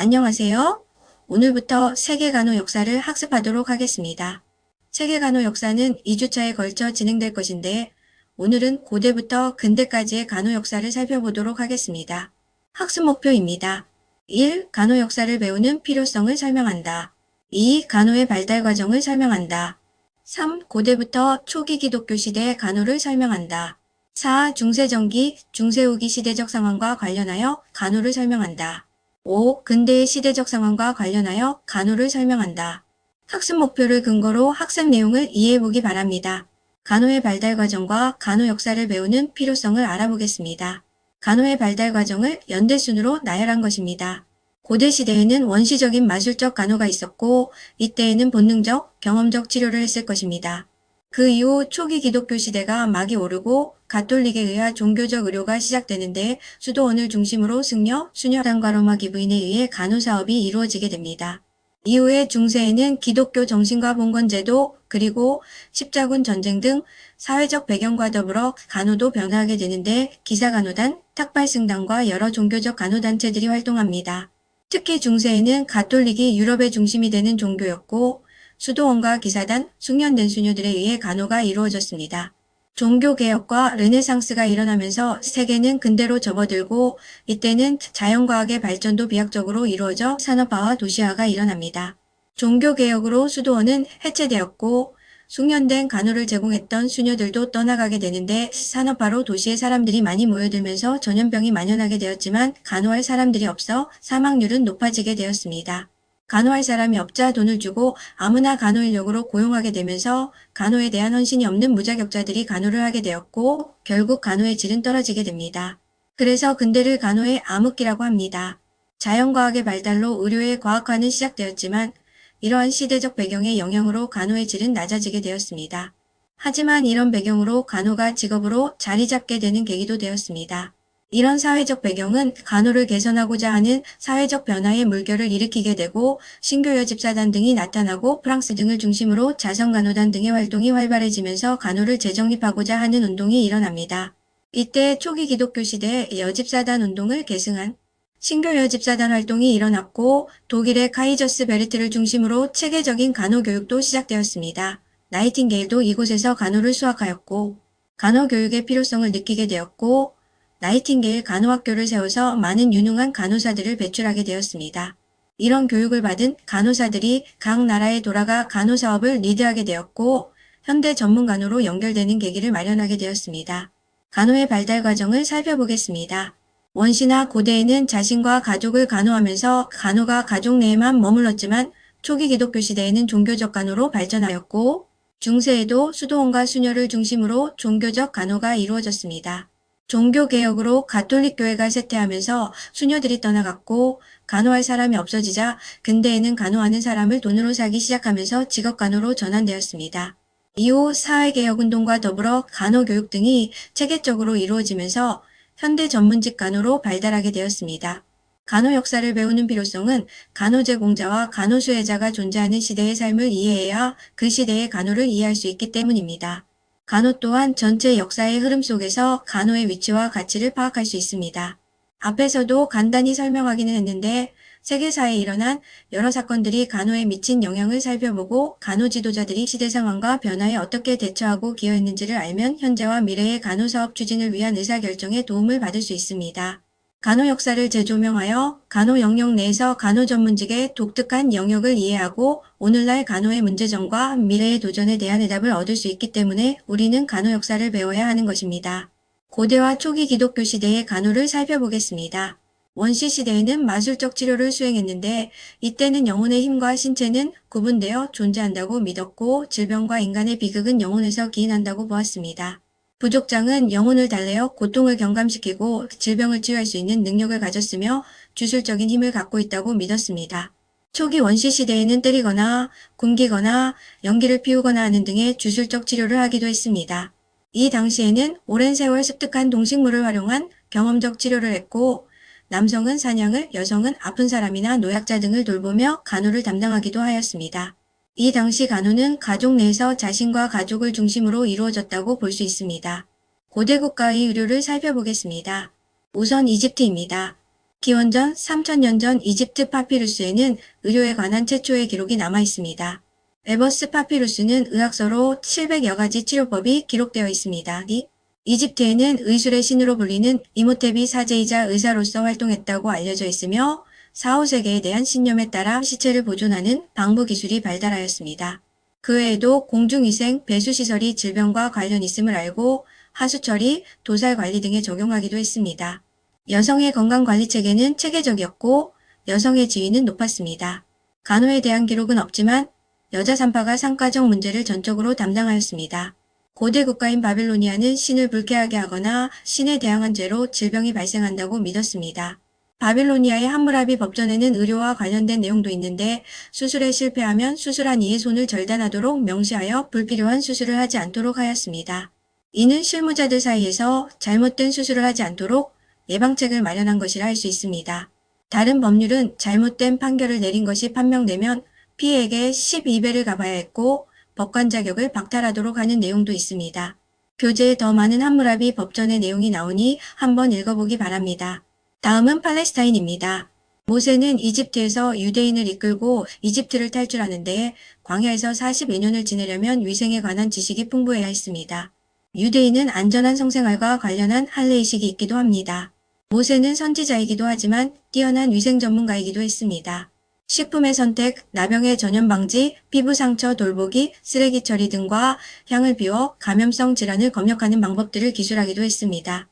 안녕하세요. 오늘부터 세계 간호 역사를 학습하도록 하겠습니다. 세계 간호 역사는 2주차에 걸쳐 진행될 것인데 오늘은 고대부터 근대까지의 간호 역사를 살펴보도록 하겠습니다. 학습 목표입니다. 1. 간호 역사를 배우는 필요성을 설명한다. 2. 간호의 발달 과정을 설명한다. 3. 고대부터 초기 기독교 시대의 간호를 설명한다. 4. 중세전기, 중세후기 시대적 상황과 관련하여 간호를 설명한다. 5. 근대의 시대적 상황과 관련하여 간호를 설명한다. 학습 목표를 근거로 학습 내용을 이해해보기 바랍니다. 간호의 발달 과정과 간호 역사를 배우는 필요성을 알아보겠습니다. 간호의 발달 과정을 연대순으로 나열한 것입니다. 고대 시대에는 원시적인 마술적 간호가 있었고 이때에는 본능적, 경험적 치료를 했을 것입니다. 그 이후 초기 기독교 시대가 막이 오르고 가톨릭에 의한 종교적 의료가 시작되는데 수도원을 중심으로 승려, 수녀단과 로마 기부인에 의해 간호 사업이 이루어지게 됩니다. 이후에 중세에는 기독교 정신과 봉건제도 그리고 십자군 전쟁 등 사회적 배경과 더불어 간호도 변화하게 되는데 기사간호단, 탁발승단과 여러 종교적 간호단체들이 활동합니다. 특히 중세에는 가톨릭이 유럽의 중심이 되는 종교였고 수도원과 기사단, 숙련된 수녀들에 의해 간호가 이루어졌습니다. 종교개혁과 르네상스가 일어나면서 세계는 근대로 접어들고 이때는 자연과학의 발전도 비약적으로 이루어져 산업화와 도시화가 일어납니다. 종교개혁으로 수도원은 해체되었고 숙련된 간호를 제공했던 수녀들도 떠나가게 되는데 산업화로 도시에 사람들이 많이 모여들면서 전염병이 만연하게 되었지만 간호할 사람들이 없어 사망률은 높아지게 되었습니다. 간호할 사람이 없자 돈을 주고 아무나 간호 인력으로 고용하게 되면서 간호에 대한 헌신이 없는 무자격자들이 간호를 하게 되었고 결국 간호의 질은 떨어지게 됩니다. 그래서 근대를 간호의 암흑기라고 합니다. 자연과학의 발달로 의료의 과학화는 시작되었지만 이러한 시대적 배경의 영향으로 간호의 질은 낮아지게 되었습니다. 하지만 이런 배경으로 간호가 직업으로 자리 잡게 되는 계기도 되었습니다. 이런 사회적 배경은 간호를 개선하고자 하는 사회적 변화의 물결을 일으키게 되고 신교 여 집사단 등이 나타나고 프랑스 등을 중심으로 자선간호단 등의 활동이 활발해지면서 간호를 재정립하고자 하는 운동이 일어납니다. 이때 초기 기독교 시대에 여집사단 운동을 계승한 신교 여집사단 활동이 일어났고 독일의 카이저스 베르트를 중심으로 체계적인 간호 교육도 시작되었습니다. 나이팅게일도 이곳에서 간호를 수학하였고 간호 교육의 필요성을 느끼게 되었고 나이팅게일 간호학교를 세워서 많은 유능한 간호사들을 배출하게 되었습니다. 이런 교육을 받은 간호사들이 각 나라에 돌아가 간호 사업을 리드하게 되었고 현대 전문 간호로 연결되는 계기를 마련하게 되었습니다. 간호의 발달 과정을 살펴보겠습니다. 원시나 고대에는 자신과 가족을 간호하면서 간호가 가족 내에만 머물렀지만 초기 기독교 시대에는 종교적 간호로 발전하였고 중세에도 수도원과 수녀를 중심으로 종교적 간호가 이루어졌습니다. 종교개혁으로 가톨릭 교회가 쇠퇴하면서 수녀들이 떠나갔고 간호할 사람이 없어지자 근대에는 간호하는 사람을 돈으로 사기 시작하면서 직업 간호로 전환되었습니다. 이후 사회개혁운동과 더불어 간호교육 등이 체계적으로 이루어지면서 현대 전문직 간호로 발달하게 되었습니다. 간호 역사를 배우는 필요성은 간호 제 공자와 간호 수혜자가 존재하는 시대의 삶을 이해해야 그 시대의 간호를 이해할 수 있기 때문입니다. 간호 또한 전체 역사의 흐름 속에서 간호의 위치와 가치를 파악할 수 있습니다. 앞에서도 간단히 설명하기는 했는데 세계사에 일어난 여러 사건들이 간호에 미친 영향을 살펴보고 간호 지도자들이 시대 상황과 변화에 어떻게 대처하고 기여했는지를 알면 현재와 미래의 간호 사업 추진을 위한 의사결정에 도움을 받을 수 있습니다. 간호 역사를 재조명하여 간호 영역 내에서 간호 전문직의 독특한 영역을 이해하고 오늘날 간호의 문제점과 미래의 도전에 대한 해답을 얻을 수 있기 때문에 우리는 간호 역사를 배워야 하는 것입니다. 고대와 초기 기독교 시대의 간호를 살펴보겠습니다. 원시 시대에는 마술적 치료를 수행했는데 이때는 영혼의 힘과 신체는 구분되어 존재한다고 믿었고 질병과 인간의 비극은 영혼에서 기인한다고 보았습니다. 부족장은 영혼을 달래어 고통을 경감시키고 질병을 치유할 수 있는 능력을 가졌으며 주술적인 힘을 갖고 있다고 믿었습니다. 초기 원시 시대에는 때리거나 굶기거나 연기를 피우거나 하는 등의 주술적 치료를 하기도 했습니다. 이 당시에는 오랜 세월 습득한 동식물을 활용한 경험적 치료를 했고 남성은 사냥을, 여성은 아픈 사람이나 노약자 등을 돌보며 간호를 담당하기도 하였습니다. 이 당시 간호는 가족 내에서 자신과 가족을 중심으로 이루어졌다고 볼 수 있습니다. 고대 국가의 의료를 살펴보겠습니다. 우선 이집트입니다. 기원전 3000년 전 이집트 파피루스에는 의료에 관한 최초의 기록이 남아 있습니다. 에버스 파피루스는 의학서로 700여 가지 치료법이 기록되어 있습니다. 이 이집트에는 의술의 신으로 불리는 이모테비 사제이자 의사로서 활동했다고 알려져 있으며 4, 5세기에 대한 신념에 따라 시체를 보존하는 방부 기술이 발달하였습니다. 그 외에도 공중위생, 배수시설이 질병과 관련 있음을 알고 하수처리, 도살 관리 등에 적용하기도 했습니다. 여성의 건강관리 체계는 체계적이었고 여성의 지위는 높았습니다. 간호에 대한 기록은 없지만 여자 산파가 상가적 문제를 전적으로 담당하였습니다. 고대 국가인 바빌로니아는 신을 불쾌하게 하거나 신에 대항한 죄로 질병이 발생한다고 믿었습니다. 바빌로니아의 함무라비 법전에는 의료와 관련된 내용도 있는데 수술에 실패하면 수술한 이의 손을 절단하도록 명시하여 불필요한 수술을 하지 않도록 하였습니다. 이는 실무자들 사이에서 잘못된 수술을 하지 않도록 예방책을 마련한 것이라 할 수 있습니다. 다른 법률은 잘못된 판결을 내린 것이 판명되면 피해에게 12배를 갚아야 했고 법관 자격을 박탈하도록 하는 내용도 있습니다. 교재에 더 많은 함무라비 법전의 내용이 나오니 한번 읽어보기 바랍니다. 다음은 팔레스타인입니다. 모세는 이집트에서 유대인을 이끌고 이집트를 탈출하는데 광야에서 42년을 지내려면 위생에 관한 지식이 풍부해야 했습니다. 유대인은 안전한 성생활과 관련한 할례의식이 있기도 합니다. 모세는 선지자이기도 하지만 뛰어난 위생 전문가이기도 했습니다. 식품의 선택, 나병의 전염 방지, 피부 상처 돌보기, 쓰레기 처리 등과 향을 비워 감염성 질환을 검역하는 방법들을 기술하기도 했습니다.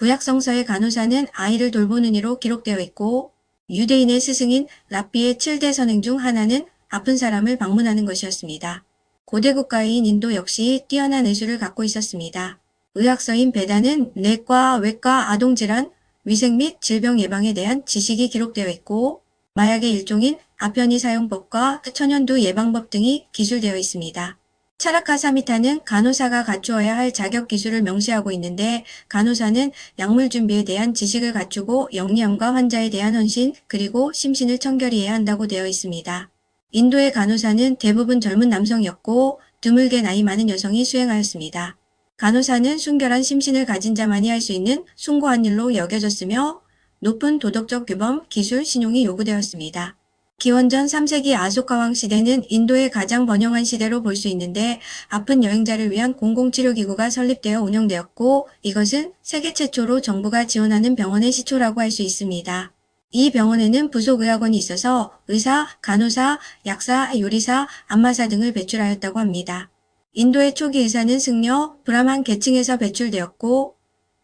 구약 성서의 간호사는 아이를 돌보는 이로 기록되어 있고 유대인의 스승인 랍비의 7대 선행 중 하나는 아픈 사람을 방문하는 것이었습니다. 고대 국가인 인도 역시 뛰어난 의술을 갖고 있었습니다. 의학서인 베다는 내과, 외과, 아동질환, 위생 및 질병 예방에 대한 지식이 기록되어 있고 마약의 일종인 아편이 사용법과 천연두 예방법 등이 기술되어 있습니다. 차라카 사미타는 간호사가 갖추어야 할 자격 기술을 명시하고 있는데 간호사는 약물 준비에 대한 지식을 갖추고 영리함과 환자에 대한 헌신 그리고 심신을 청결히 해야 한다고 되어 있습니다. 인도의 간호사는 대부분 젊은 남성이었고 드물게 나이 많은 여성이 수행하였습니다. 간호사는 순결한 심신을 가진 자만이 할 수 있는 숭고한 일로 여겨졌으며 높은 도덕적 규범, 기술, 신용이 요구되었습니다. 기원전 3세기 아소카왕 시대는 인도의 가장 번영한 시대로 볼 수 있는데 아픈 여행자를 위한 공공치료기구가 설립되어 운영되었고 이것은 세계 최초로 정부가 지원하는 병원의 시초라고 할 수 있습니다. 이 병원에는 부속의학원이 있어서 의사, 간호사, 약사, 요리사, 안마사 등을 배출하였다고 합니다. 인도의 초기 의사는 승려, 브라만 계층에서 배출되었고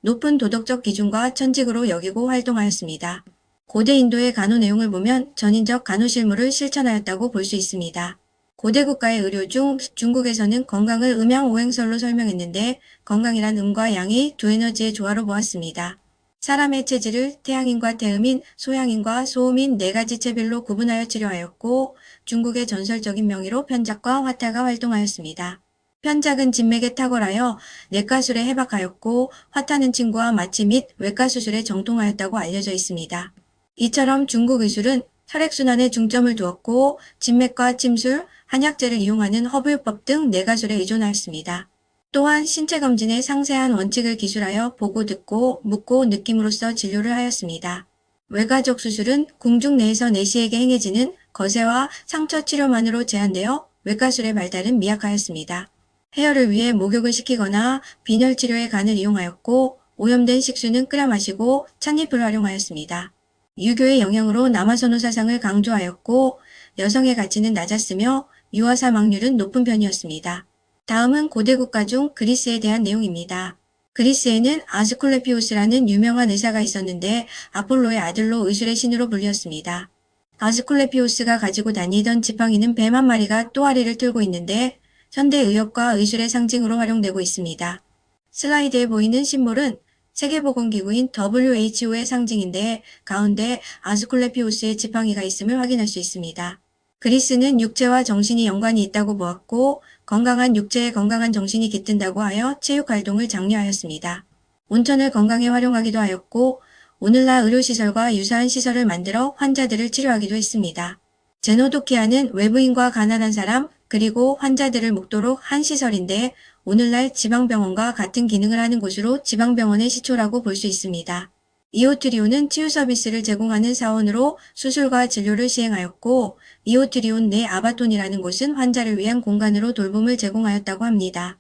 높은 도덕적 기준과 천직으로 여기고 활동하였습니다. 고대 인도의 간호 내용을 보면 전인적 간호 실무를 실천하였다고 볼 수 있습니다. 고대 국가의 의료 중 중국에서는 건강을 음양오행설로 설명했는데 건강이란 음과 양이 두 에너지의 조화로 보았습니다. 사람의 체질을 태양인과 태음인, 소양인과 소음인 네 가지 체별로 구분하여 치료하였고 중국의 전설적인 명의로 편작과 화타가 활동하였습니다. 편작은 진맥에 탁월하여 내과술에 해박하였고 화타는 친구와 마취 및 외과 수술에 정통하였다고 알려져 있습니다. 이처럼 중국 의술은 혈액순환에 중점을 두었고 진맥과 침술, 한약재를 이용하는 허브요법 등 내과술에 의존하였습니다. 또한 신체 검진의 상세한 원칙을 기술하여 보고 듣고 묻고 느낌으로써 진료를 하였습니다. 외과적 수술은 궁중 내에서 내시에게 행해지는 거세와 상처 치료만으로 제한되어 외과술의 발달은 미약하였습니다. 해열을 위해 목욕을 시키거나 빈혈 치료에 간을 이용하였고 오염된 식수는 끓여 마시고 찻잎을 활용하였습니다. 유교의 영향으로 남아선호 사상을 강조하였고 여성의 가치는 낮았으며 유아 사망률은 높은 편이었습니다. 다음은 고대 국가 중 그리스에 대한 내용입니다. 그리스에는 아스클레피우스라는 유명한 의사가 있었는데 아폴로의 아들로 의술의 신으로 불렸습니다. 아스클레피우스가 가지고 다니던 지팡이는 뱀 한 마리가 또아리를 틀고 있는데 현대 의학과 의술의 상징으로 활용되고 있습니다. 슬라이드에 보이는 심볼은 세계보건기구인 WHO의 상징인데 가운데 아스클레피우스의 지팡이가 있음을 확인할 수 있습니다. 그리스는 육체와 정신이 연관이 있다고 보았고 건강한 육체에 건강한 정신이 깃든다고 하여 체육활동을 장려하였습니다. 온천을 건강에 활용하기도 하였고 오늘날 의료시설과 유사한 시설을 만들어 환자들을 치료하기도 했습니다. 제노도키아는 외부인과 가난한 사람 그리고 환자들을 목도록 한 시설인데 오늘날 지방병원과 같은 기능을 하는 곳으로 지방병원의 시초라고 볼 수 있습니다. 이오트리온은 치유 서비스를 제공하는 사원으로 수술과 진료를 시행하였고 이오트리온 내 아바톤이라는 곳은 환자를 위한 공간으로 돌봄을 제공하였다고 합니다.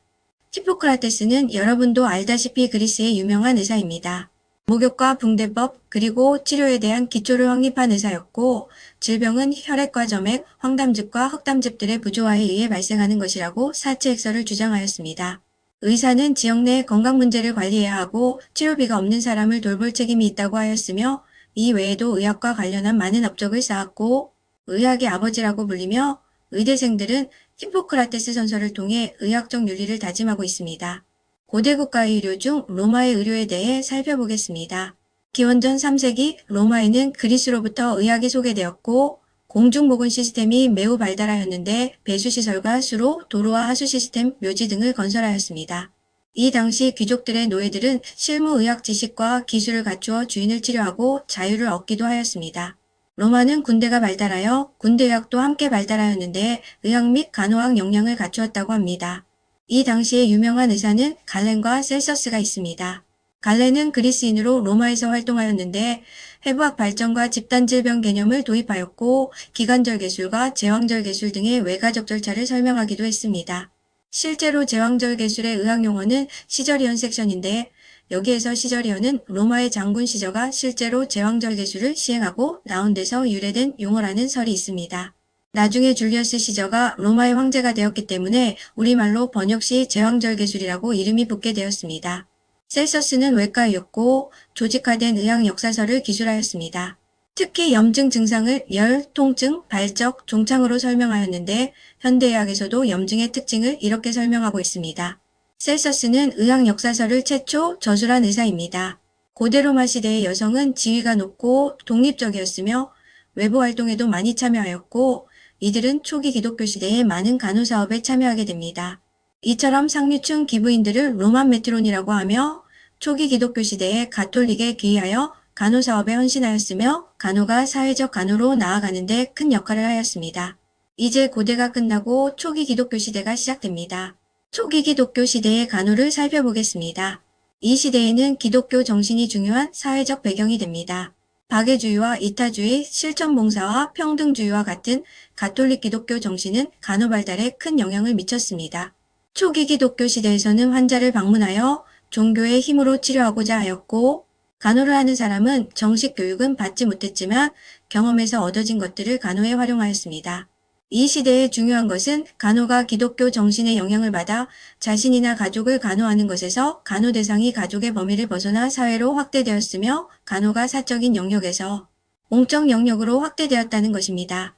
히포크라테스는 여러분도 알다시피 그리스의 유명한 의사입니다. 목욕과 붕대법 그리고 치료에 대한 기초를 확립한 의사였고 질병은 혈액과 점액, 황담즙과 흑담즙들의 부조화에 의해 발생하는 것이라고 사체 액설을 주장하였습니다. 의사는 지역 내 건강 문제를 관리해야 하고 치료비가 없는 사람을 돌볼 책임이 있다고 하였으며 이 외에도 의학과 관련한 많은 업적을 쌓았고 의학의 아버지라고 불리며 의대생들은 히포크라테스 선서를 통해 의학적 윤리를 다짐하고 있습니다. 고대 국가의 의료 중 로마의 의료에 대해 살펴보겠습니다. 기원전 3세기 로마에는 그리스로부터 의학이 소개되었고 공중보건 시스템이 매우 발달하였는데 배수시설과 수로, 도로와 하수 시스템, 묘지 등을 건설하였습니다. 이 당시 귀족들의 노예들은 실무 의학 지식과 기술을 갖추어 주인을 치료하고 자유를 얻기도 하였습니다. 로마는 군대가 발달하여 군대의학도 함께 발달하였는데 의학 및 간호학 역량을 갖추었다고 합니다. 이 당시의 유명한 의사는 갈렌과 셀서스가 있습니다. 갈렌은 그리스인으로 로마에서 활동하였는데 해부학 발전과 집단질병 개념을 도입하였고 기관절 개술과 제왕절 개술 등의 외가적 절차를 설명하기도 했습니다. 실제로 제왕절 개술의 의학 용어는 시저리언 섹션인데 여기에서 시저리언은 로마의 장군 시저가 실제로 제왕절 개술을 시행하고 나온 데서 유래된 용어라는 설이 있습니다. 나중에 줄리어스 시저가 로마의 황제가 되었기 때문에 우리말로 번역 시 제왕절 개술이라고 이름이 붙게 되었습니다. 셀서스는 외과의였고 조직화된 의학 역사서를 기술하였습니다. 특히 염증 증상을 열, 통증, 발적, 종창으로 설명하였는데 현대의학에서도 염증의 특징을 이렇게 설명하고 있습니다. 셀서스는 의학 역사서를 최초 저술한 의사입니다. 고대 로마 시대의 여성은 지위가 높고 독립적이었으며 외부 활동에도 많이 참여하였고 이들은 초기 기독교 시대에 많은 간호사업에 참여하게 됩니다. 이처럼 상류층 기부인들을 로만 메트론이라고 하며 초기 기독교 시대에 가톨릭에 기이하여 간호사업에 헌신하였으며 간호가 사회적 간호로 나아가는데 큰 역할을 하였습니다. 이제 고대가 끝나고 초기 기독교 시대가 시작됩니다. 초기 기독교 시대의 간호를 살펴보겠습니다. 이 시대에는 기독교 정신이 중요한 사회적 배경이 됩니다. 박애주의와 이타주의, 실천봉사와 평등주의와 같은 가톨릭 기독교 정신은 간호 발달에 큰 영향을 미쳤습니다. 초기 기독교 시대에서는 환자를 방문하여 종교의 힘으로 치료하고자 하였고 간호를 하는 사람은 정식 교육은 받지 못했지만 경험에서 얻어진 것들을 간호에 활용하였습니다. 이 시대의 중요한 것은 간호가 기독교 정신의 영향을 받아 자신이나 가족을 간호하는 것에서 간호 대상이 가족의 범위를 벗어나 사회로 확대되었으며 간호가 사적인 영역에서 공적 영역으로 확대되었다는 것입니다.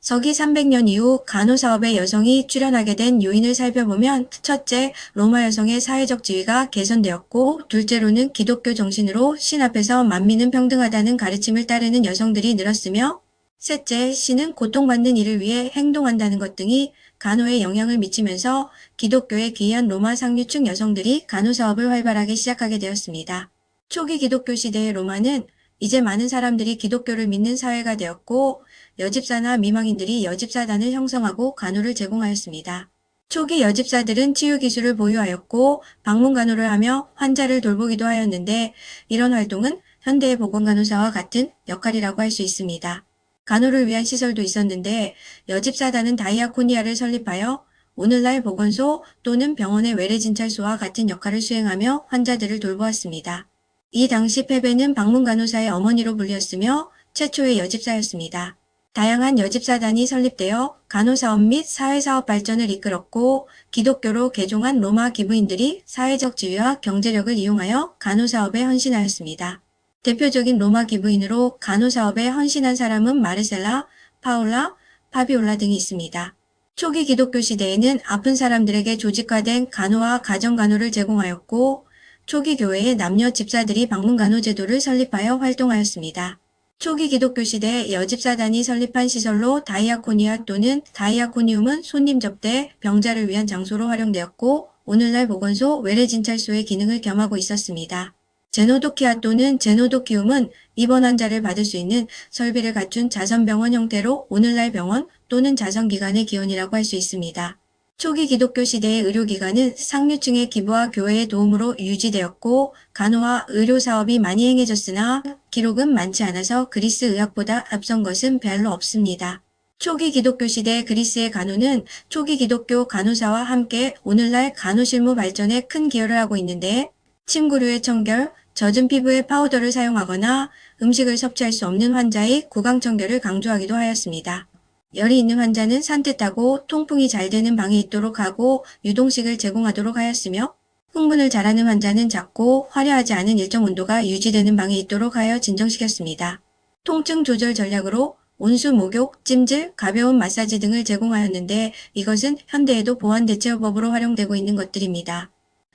서기 300년 이후 간호사업에 여성이 출연하게 된 요인을 살펴보면 첫째, 로마 여성의 사회적 지위가 개선되었고 둘째로는 기독교 정신으로 신 앞에서 만민은 평등하다는 가르침을 따르는 여성들이 늘었으며 셋째, 신은 고통받는 이를 위해 행동한다는 것 등이 간호에 영향을 미치면서 기독교에 기이한 로마 상류층 여성들이 간호 사업을 활발하게 시작하게 되었습니다. 초기 기독교 시대의 로마는 이제 많은 사람들이 기독교를 믿는 사회가 되었고 여집사나 미망인들이 여집사단을 형성하고 간호를 제공하였습니다. 초기 여집사들은 치유 기술을 보유하였고 방문 간호를 하며 환자를 돌보기도 하였는데 이런 활동은 현대의 보건간호사와 같은 역할이라고 할 수 있습니다. 간호를 위한 시설도 있었는데 여집사단은 다이아코니아를 설립하여 오늘날 보건소 또는 병원의 외래진찰소와 같은 역할을 수행하며 환자들을 돌보았습니다. 이 당시 페베는 방문간호사의 어머니로 불렸으며 최초의 여집사였습니다. 다양한 여집사단이 설립되어 간호사업 및 사회사업 발전을 이끌었고 기독교로 개종한 로마 기부인들이 사회적 지위와 경제력을 이용하여 간호사업에 헌신하였습니다. 대표적인 로마 기부인으로 간호사업에 헌신한 사람은 마르셀라, 파울라, 파비올라 등이 있습니다. 초기 기독교 시대에는 아픈 사람들에게 조직화된 간호와 가정간호를 제공하였고 초기 교회의 남녀 집사들이 방문간호 제도를 설립하여 활동하였습니다. 초기 기독교 시대 여집사단이 설립한 시설로 다이아코니아 또는 다이아코니움은 손님 접대, 병자를 위한 장소로 활용되었고 오늘날 보건소, 외래진찰소의 기능을 겸하고 있었습니다. 제노도키아 또는 제노도키움은 입원 환자를 받을 수 있는 설비를 갖춘 자선병원 형태로 오늘날 병원 또는 자선기관의 기원이라고 할 수 있습니다. 초기 기독교 시대의 의료기관은 상류층의 기부와 교회의 도움으로 유지되었고 간호와 의료 사업이 많이 행해졌으나 기록은 많지 않아서 그리스 의학보다 앞선 것은 별로 없습니다. 초기 기독교 시대 그리스의 간호는 초기 기독교 간호사와 함께 오늘날 간호실무 발전에 큰 기여를 하고 있는데 침구류의 청결, 젖은 피부의 파우더를 사용하거나 음식을 섭취할 수 없는 환자의 구강 청결을 강조하기도 하였습니다. 열이 있는 환자는 산뜻하고 통풍이 잘 되는 방에 있도록 하고 유동식을 제공하도록 하였으며 흥분을 잘하는 환자는 작고 화려하지 않은 일정 온도가 유지되는 방에 있도록 하여 진정시켰습니다. 통증 조절 전략으로 온수 목욕, 찜질, 가벼운 마사지 등을 제공하였는데 이것은 현대에도 보완 대체요법으로 활용되고 있는 것들입니다.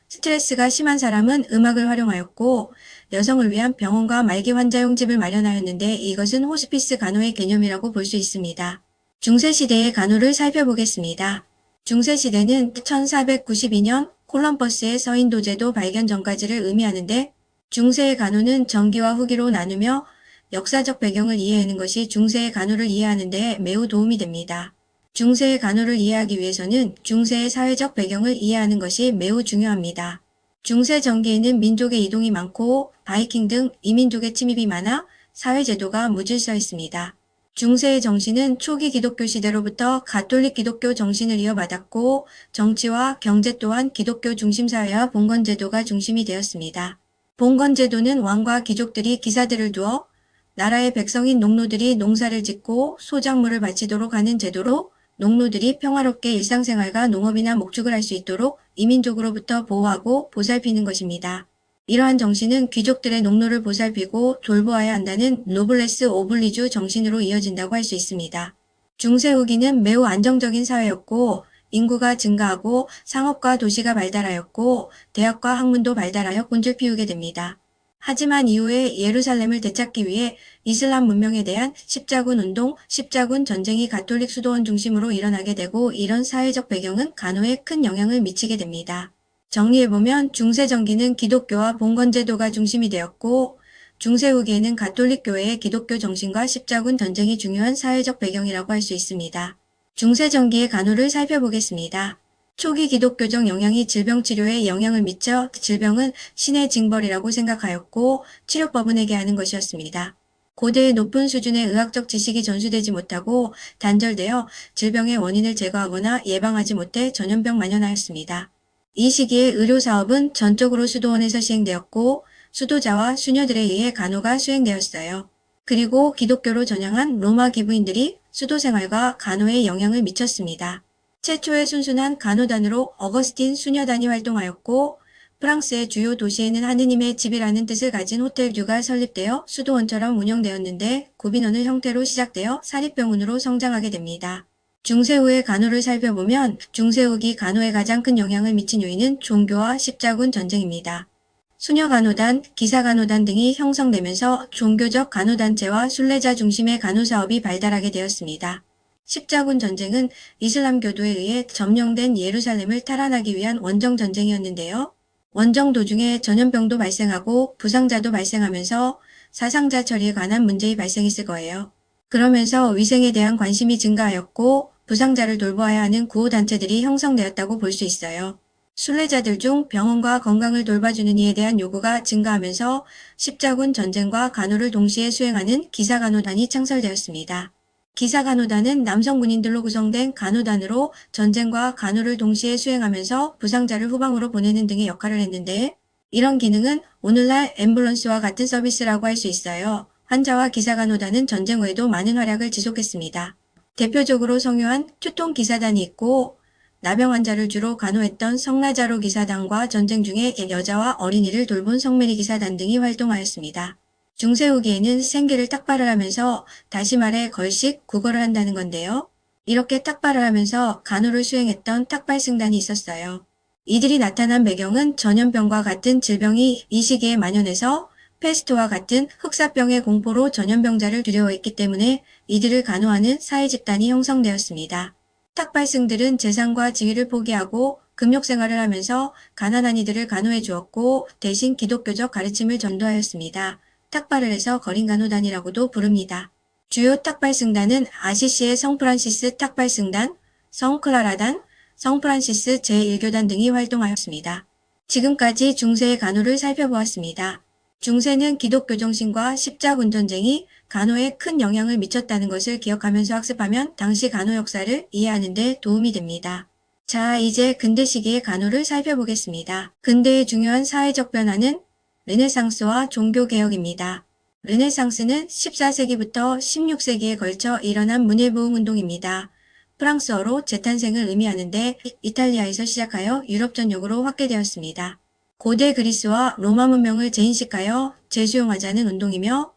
스트레스가 심한 사람은 음악을 활용하였고 여성을 위한 병원과 말기 환자용 집을 마련하였는데 이것은 호스피스 간호의 개념이라고 볼 수 있습니다. 중세시대의 간호를 살펴보겠습니다. 중세시대는 1492년 콜럼버스의 서인도제도 발견 전까지를 의미하는데 중세의 간호는 전기와 후기로 나누며 역사적 배경을 이해하는 것이 중세의 간호를 이해하는 데 매우 도움이 됩니다. 중세의 간호를 이해하기 위해서는 중세의 사회적 배경을 이해하는 것이 매우 중요합니다. 중세 전기에는 민족의 이동이 많고 바이킹 등 이민족의 침입이 많아 사회제도가 무질서했습니다. 중세의 정신은 초기 기독교 시대로부터 가톨릭 기독교 정신을 이어받았고 정치와 경제 또한 기독교 중심 사회와 봉건 제도가 중심이 되었습니다. 봉건 제도는 왕과 귀족들이 기사들을 두어 나라의 백성인 농노들이 농사를 짓고 소작물을 바치도록 하는 제도로 농노들이 평화롭게 일상생활과 농업이나 목축을 할 수 있도록 이민족으로부터 보호하고 보살피는 것입니다. 이러한 정신은 귀족들의 농노를 보살피고 돌보아야 한다는 노블레스 오블리주 정신으로 이어진다고 할 수 있습니다. 중세 후기는 매우 안정적인 사회였고 인구가 증가하고 상업과 도시가 발달하였고 대학과 학문도 발달하여 꽃을 피우게 됩니다. 하지만 이후에 예루살렘을 되찾기 위해 이슬람 문명에 대한 십자군 운동, 십자군 전쟁이 가톨릭 수도원 중심으로 일어나게 되고 이런 사회적 배경은 간호에 큰 영향을 미치게 됩니다. 정리해보면 중세 전기는 기독교와 봉건제도가 중심이 되었고 중세 후기에는 가톨릭 교회의 기독교 정신과 십자군 전쟁이 중요한 사회적 배경이라고 할 수 있습니다. 중세 전기의 간호를 살펴보겠습니다. 초기 기독교적 영향이 질병 치료에 영향을 미쳐 질병은 신의 징벌이라고 생각하였고 치료법은 에게 하는 것이었습니다. 고대의 높은 수준의 의학적 지식이 전수되지 못하고 단절되어 질병의 원인을 제거하거나 예방하지 못해 전염병 만연하였습니다. 이 시기에 의료사업은 전적으로 수도원에서 시행되었고 수도자와 수녀들에 의해 간호가 수행되었어요. 그리고 기독교로 전향한 로마 기부인들이 수도 생활과 간호에 영향을 미쳤습니다. 최초의 순순한 간호단으로 어거스틴 수녀단이 활동하였고 프랑스의 주요 도시에는 하느님의 집이라는 뜻을 가진 호텔 듀가 설립되어 수도원처럼 운영되었는데 고빈원을 형태로 시작되어 사립병원으로 성장하게 됩니다. 중세 후의 간호를 살펴보면 중세 후기 간호에 가장 큰 영향을 미친 요인은 종교와 십자군 전쟁입니다. 수녀 간호단, 기사 간호단 등이 형성되면서 종교적 간호단체와 순례자 중심의 간호사업이 발달하게 되었습니다. 십자군 전쟁은 이슬람 교도에 의해 점령된 예루살렘을 탈환하기 위한 원정 전쟁이었는데요. 원정 도중에 전염병도 발생하고 부상자도 발생하면서 사상자 처리에 관한 문제이 발생했을 거예요. 그러면서 위생에 대한 관심이 증가하였고 부상자를 돌보아야 하는 구호단체들이 형성되었다고 볼 수 있어요. 순례자들 중 병원과 건강을 돌봐주는 이에 대한 요구가 증가하면서 십자군 전쟁과 간호를 동시에 수행하는 기사간호단이 창설되었습니다. 기사 간호단은 남성 군인들로 구성된 간호단으로 전쟁과 간호를 동시에 수행하면서 부상자를 후방으로 보내는 등의 역할을 했는데 이런 기능은 오늘날 앰뷸런스와 같은 서비스라고 할 수 있어요. 환자와 기사 간호단은 전쟁 후에도 많은 활약을 지속했습니다. 대표적으로 성유한 투통 기사단이 있고 나병 환자를 주로 간호했던 성나자로 기사단과 전쟁 중에 여자와 어린이를 돌본 성메리 기사단 등이 활동하였습니다. 중세 후기에는 생계를 탁발을 하면서 다시 말해 걸식, 국어를 한다는 건데요. 이렇게 탁발을 하면서 간호를 수행했던 탁발승단이 있었어요. 이들이 나타난 배경은 전염병과 같은 질병이 이 시기에 만연해서 페스트와 같은 흑사병의 공포로 전염병자를 두려워했기 때문에 이들을 간호하는 사회 집단이 형성되었습니다. 탁발승들은 재산과 지위를 포기하고 금욕 생활을 하면서 가난한 이들을 간호해 주었고 대신 기독교적 가르침을 전도하였습니다. 탁발을 해서 거린 간호단이라고도 부릅니다. 주요 탁발승단은 아시시의 성 프란시스 탁발승단, 성 클라라단, 성프란시스 제1교단 등이 활동하였습니다. 지금까지 중세의 간호를 살펴보았습니다. 중세는 기독교 정신과 십자군 전쟁이 간호에 큰 영향을 미쳤다는 것을 기억하면서 학습하면 당시 간호 역사를 이해하는 데 도움이 됩니다. 자, 이제 근대 시기의 간호를 살펴보겠습니다. 근대의 중요한 사회적 변화는 르네상스와 종교개혁입니다. 르네상스는 14세기부터 16세기에 걸쳐 일어난 문예부흥 운동입니다. 프랑스어로 재탄생을 의미하는데 이탈리아에서 시작하여 유럽 전역으로 확대되었습니다. 고대 그리스와 로마 문명을 재인식하여 재수용하자는 운동이며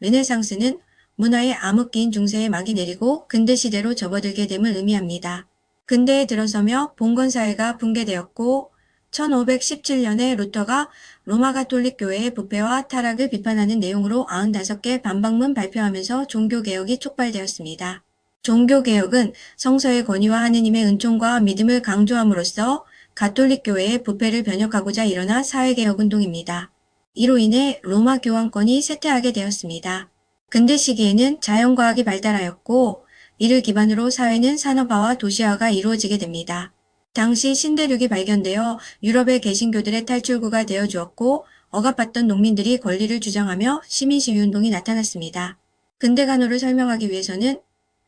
르네상스는 문화의 암흑기인 중세에 막이 내리고 근대 시대로 접어들게 됨을 의미합니다. 근대에 들어서며 봉건사회가 붕괴되었고 1517년에 루터가 로마 가톨릭 교회의 부패와 타락을 비판하는 내용으로 95개 반박문 발표하면서 종교개혁이 촉발되었습니다. 종교개혁은 성서의 권위와 하느님의 은총과 믿음을 강조함으로써 가톨릭 교회의 부패를 변혁하고자 일어나 사회개혁 운동입니다. 이로 인해 로마 교황권이 쇠퇴하게 되었습니다. 근대 시기에는 자연과학이 발달하였고 이를 기반으로 사회는 산업화와 도시화가 이루어지게 됩니다. 당시 신대륙이 발견되어 유럽의 개신교들의 탈출구가 되어 주었고 억압받던 농민들이 권리를 주장하며 시민시위운동이 나타났습니다. 근대 간호를 설명하기 위해서는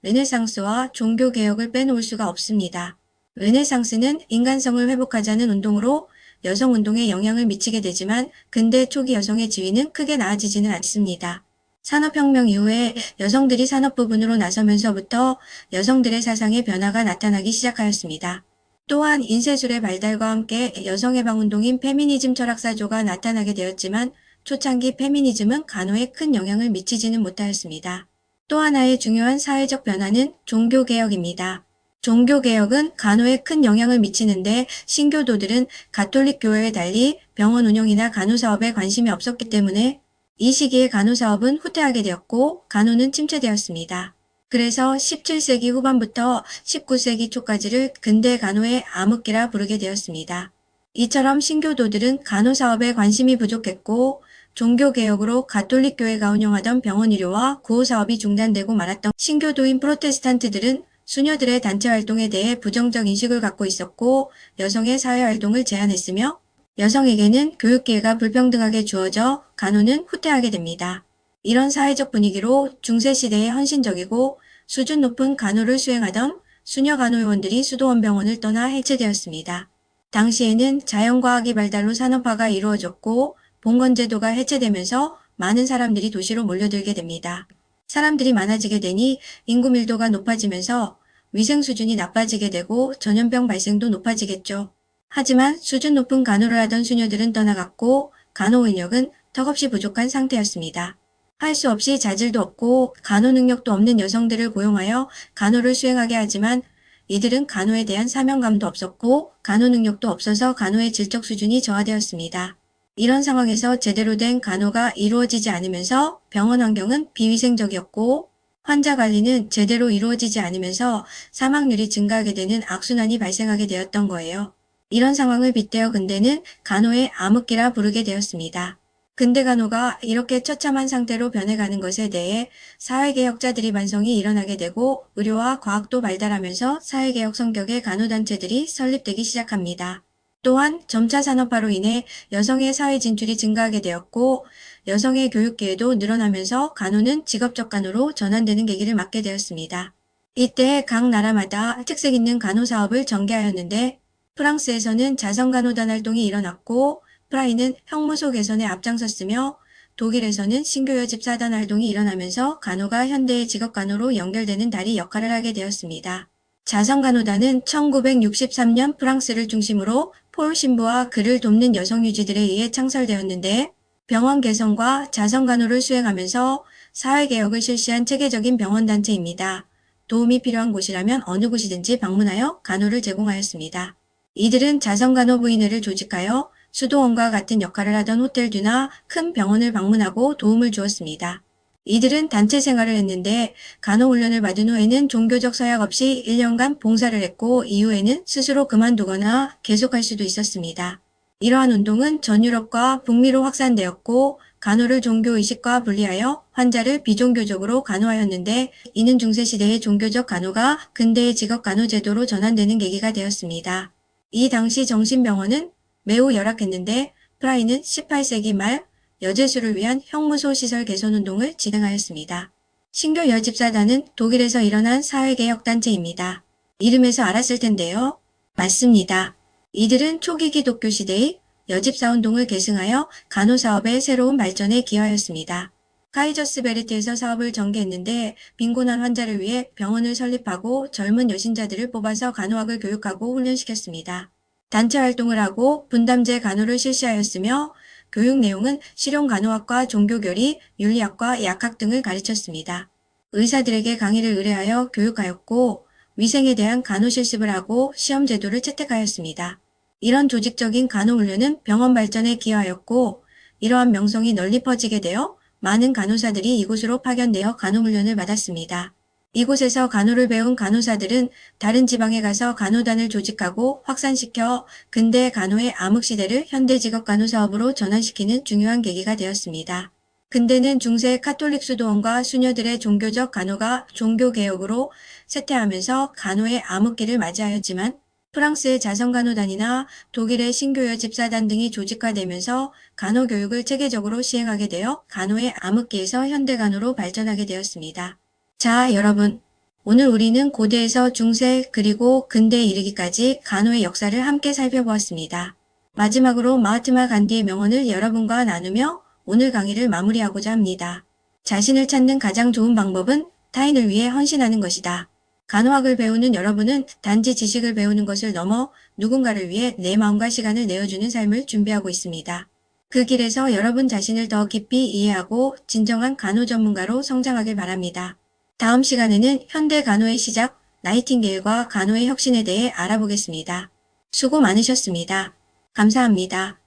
르네상스와 종교개혁을 빼놓을 수가 없습니다. 르네상스는 인간성을 회복하자는 운동으로 여성운동에 영향을 미치게 되지만 근대 초기 여성의 지위는 크게 나아지지는 않습니다. 산업혁명 이후에 여성들이 산업 부분으로 나서면서부터 여성들의 사상의 변화가 나타나기 시작하였습니다. 또한 인쇄술의 발달과 함께 여성해방운동인 페미니즘 철학사조가 나타나게 되었지만 초창기 페미니즘은 간호에 큰 영향을 미치지는 못하였습니다. 또 하나의 중요한 사회적 변화는 종교개혁입니다. 종교개혁은 간호에 큰 영향을 미치는데 신교도들은 가톨릭 교회에 달리 병원 운영이나 간호사업에 관심이 없었기 때문에 이 시기에 간호사업은 후퇴하게 되었고 간호는 침체되었습니다. 그래서 17세기 후반부터 19세기 초까지를 근대 간호의 암흑기라 부르게 되었습니다. 이처럼 신교도들은 간호 사업에 관심이 부족했고 종교개혁으로 가톨릭 교회가 운영하던 병원 의료와 구호사업이 중단되고 말았던 신교도인 프로테스탄트들은 수녀들의 단체 활동에 대해 부정적 인식을 갖고 있었고 여성의 사회활동을 제한했으며 여성에게는 교육 기회가 불평등하게 주어져 간호는 후퇴하게 됩니다. 이런 사회적 분위기로 중세시대에 헌신적이고 수준 높은 간호를 수행하던 수녀 간호요원들이 수도원병원을 떠나 해체되었습니다. 당시에는 자연과학이 발달로 산업화가 이루어졌고 봉건제도가 해체되면서 많은 사람들이 도시로 몰려들게 됩니다. 사람들이 많아지게 되니 인구 밀도가 높아지면서 위생 수준이 나빠지게 되고 전염병 발생도 높아지겠죠. 하지만 수준 높은 간호를 하던 수녀들은 떠나갔고 간호 인력은 턱없이 부족한 상태였습니다. 할 수 없이 자질도 없고 간호 능력도 없는 여성들을 고용하여 간호를 수행하게 하지만 이들은 간호에 대한 사명감도 없었고 간호 능력도 없어서 간호의 질적 수준이 저하되었습니다. 이런 상황에서 제대로 된 간호가 이루어지지 않으면서 병원 환경은 비위생적이었고 환자 관리는 제대로 이루어지지 않으면서 사망률이 증가하게 되는 악순환이 발생하게 되었던 거예요. 이런 상황을 빗대어 근대는 간호의 암흑기라 부르게 되었습니다. 근대 간호가 이렇게 처참한 상태로 변해가는 것에 대해 사회개혁자들이 반성이 일어나게 되고 의료와 과학도 발달하면서 사회개혁 성격의 간호단체들이 설립되기 시작합니다. 또한 점차 산업화로 인해 여성의 사회 진출이 증가하게 되었고 여성의 교육 기회도 늘어나면서 간호는 직업적 간호로 전환되는 계기를 맞게 되었습니다. 이때 각 나라마다 특색 있는 간호 사업을 전개하였는데 프랑스에서는 자선 간호단 활동이 일어났고 프라이는 형무소 개선에 앞장섰으며 독일에서는 신교여집 사단 활동이 일어나면서 간호가 현대의 직업간호로 연결되는 다리 역할을 하게 되었습니다. 자선간호단은 1963년 프랑스를 중심으로 폴 신부와 그를 돕는 여성 유지들에 의해 창설되었는데 병원 개선과 자선간호를 수행하면서 사회개혁을 실시한 체계적인 병원단체입니다. 도움이 필요한 곳이라면 어느 곳이든지 방문하여 간호를 제공하였습니다. 이들은 자선간호 부인회를 조직하여 수도원과 같은 역할을 하던 호텔주나 큰 병원을 방문하고 도움을 주었습니다. 이들은 단체 생활을 했는데 간호훈련을 받은 후에는 종교적 서약 없이 1년간 봉사를 했고 이후에는 스스로 그만두거나 계속할 수도 있었습니다. 이러한 운동은 전 유럽과 북미로 확산되었고 간호를 종교의식과 분리하여 환자를 비종교적으로 간호하였는데 이는 중세시대의 종교적 간호가 근대의 직업 간호 제도로 전환되는 계기가 되었습니다. 이 당시 정신병원은 매우 열악했는데 프라이는 18세기 말 여제수를 위한 형무소 시설 개선 운동을 진행하였습니다. 신교 여집사단은 독일에서 일어난 사회개혁 단체입니다. 이름에서 알았을 텐데요. 맞습니다. 이들은 초기 기독교 시대의 여집사 운동을 계승하여 간호사업의 새로운 발전에 기여하였습니다. 카이저스 베르트에서 사업을 전개했는데 빈곤한 환자를 위해 병원을 설립하고 젊은 여신자들을 뽑아서 간호학을 교육하고 훈련시켰습니다. 단체 활동을 하고 분담제 간호를 실시하였으며 교육 내용은 실용간호학과 종교교리, 윤리학과 약학 등을 가르쳤습니다. 의사들에게 강의를 의뢰하여 교육하였고 위생에 대한 간호 실습을 하고 시험 제도를 채택하였습니다. 이런 조직적인 간호 훈련은 병원 발전에 기여하였고 이러한 명성이 널리 퍼지게 되어 많은 간호사들이 이곳으로 파견되어 간호 훈련을 받았습니다. 이곳에서 간호를 배운 간호사들은 다른 지방에 가서 간호단을 조직하고 확산시켜 근대 간호의 암흑시대를 현대 직업 간호 사업으로 전환시키는 중요한 계기가 되었습니다. 근대는 중세 카톨릭 수도원과 수녀들의 종교적 간호가 종교개혁으로 쇠퇴하면서 간호의 암흑기를 맞이하였지만 프랑스의 자선간호단이나 독일의 신교여 집사단 등이 조직화되면서 간호교육을 체계적으로 시행하게 되어 간호의 암흑기에서 현대간호로 발전하게 되었습니다. 자, 여러분. 오늘 우리는 고대에서 중세 그리고 근대에 이르기까지 간호의 역사를 함께 살펴보았습니다. 마지막으로 마하트마 간디의 명언을 여러분과 나누며 오늘 강의를 마무리하고자 합니다. 자신을 찾는 가장 좋은 방법은 타인을 위해 헌신하는 것이다. 간호학을 배우는 여러분은 단지 지식을 배우는 것을 넘어 누군가를 위해 내 마음과 시간을 내어주는 삶을 준비하고 있습니다. 그 길에서 여러분 자신을 더 깊이 이해하고 진정한 간호 전문가로 성장하길 바랍니다. 다음 시간에는 현대 간호의 시작, 나이팅게일과 간호의 혁신에 대해 알아보겠습니다. 수고 많으셨습니다. 감사합니다.